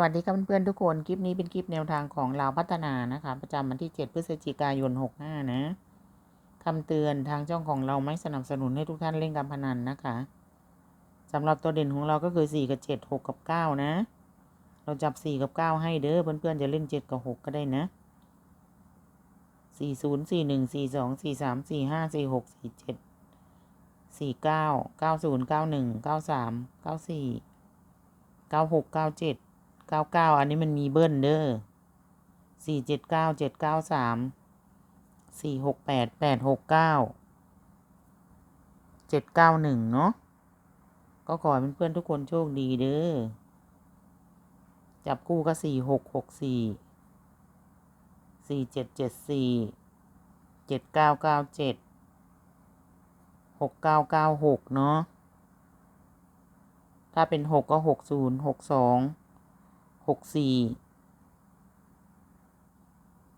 วัสดีครับเพื่อนๆทุกคน คลิปนี้เป็นคลิปแนวทางของเราพัฒนานะคะ ประจำวันที่ 7 พฤศจิกายน 65 นะคำเตือนทางช่องของเราไม่สนับสนุนให้ทุกท่านเล่นการพนันนะคะสำหรับตัวเด่นของเราก็คือ 4 กับ 7 6 กับ 9 นะ เราจับ 4 กับ 9 ให้เด้อเพื่อนๆจะเล่น 7 กับ 6 ก็ได้นะ 40 41 42 43 45 46 47 49 90 91 93 94 96 97 เก้าเก้าอันนี้มันมีเบิ้ลเด้อสี่เจ็ดเก้าเจ็ดเก้าสามสี่หกแปดแปดหกเก้าเจ็ดเก้าหนึ่งเนาะก็ขอให้เพื่อนๆทุกคนโชคดีเด้อ จับคู่ก็สี่หกหกสี่สี่เจ็ดเจ็ดสี่เจ็ดเก้าเก้าเจ็ดหกเก้าเก้าหกเนาะถ้าเป็นหกก็หกศูนย์หกสอง หกสี่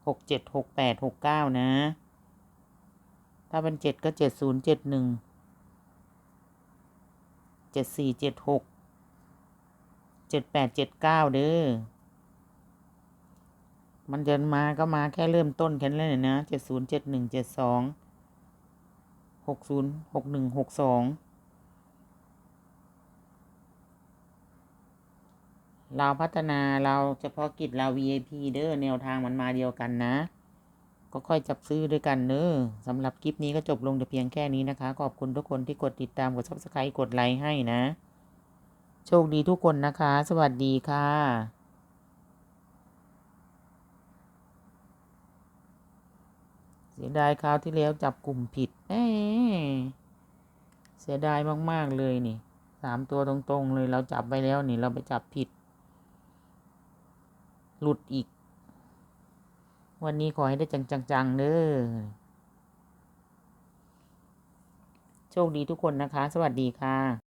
หกเจ็ดหกแปดหกเก้านะ ถ้าเป็นเจ็ดก็เจ็ดศูนย์เจ็ดหนึ่งเจ็ดสี่เจ็ดหกเจ็ดแปดเจ็ดเก้าเด้อ มันจะมาก็มาแค่เริ่มต้นแค่นั้นเลยนะเจ็ดศูนย์เจ็ดหนึ่งเจ็ดสองหกศูนย์หกหนึ่งหกสอง เราพัฒนาเราเฉพาะกิจเรา VIP เด้อแนวทางมันมาเดียวกันนะ ก็ค่อยจับซื้อด้วยกันเด้อสำหรับคลิปนี้ก็จบลงแต่เพียงแค่นี้นะคะ ขอบคุณทุกคนที่กดติดตามกด subscribe กดไลค์ให้นะ โชคดีทุกคนนะคะ สวัสดีค่ะเสียดายคราวที่แล้วจับกลุ่มผิด เอ๊เสียดายมาก ๆ เลยนี่ สามตัวตรง ๆ เลยเราจับไปแล้วนี่เราไปจับผิด หลุดอีก วันนี้ขอให้ได้จังๆเด้อโชคดีทุกคนนะคะ สวัสดีค่ะ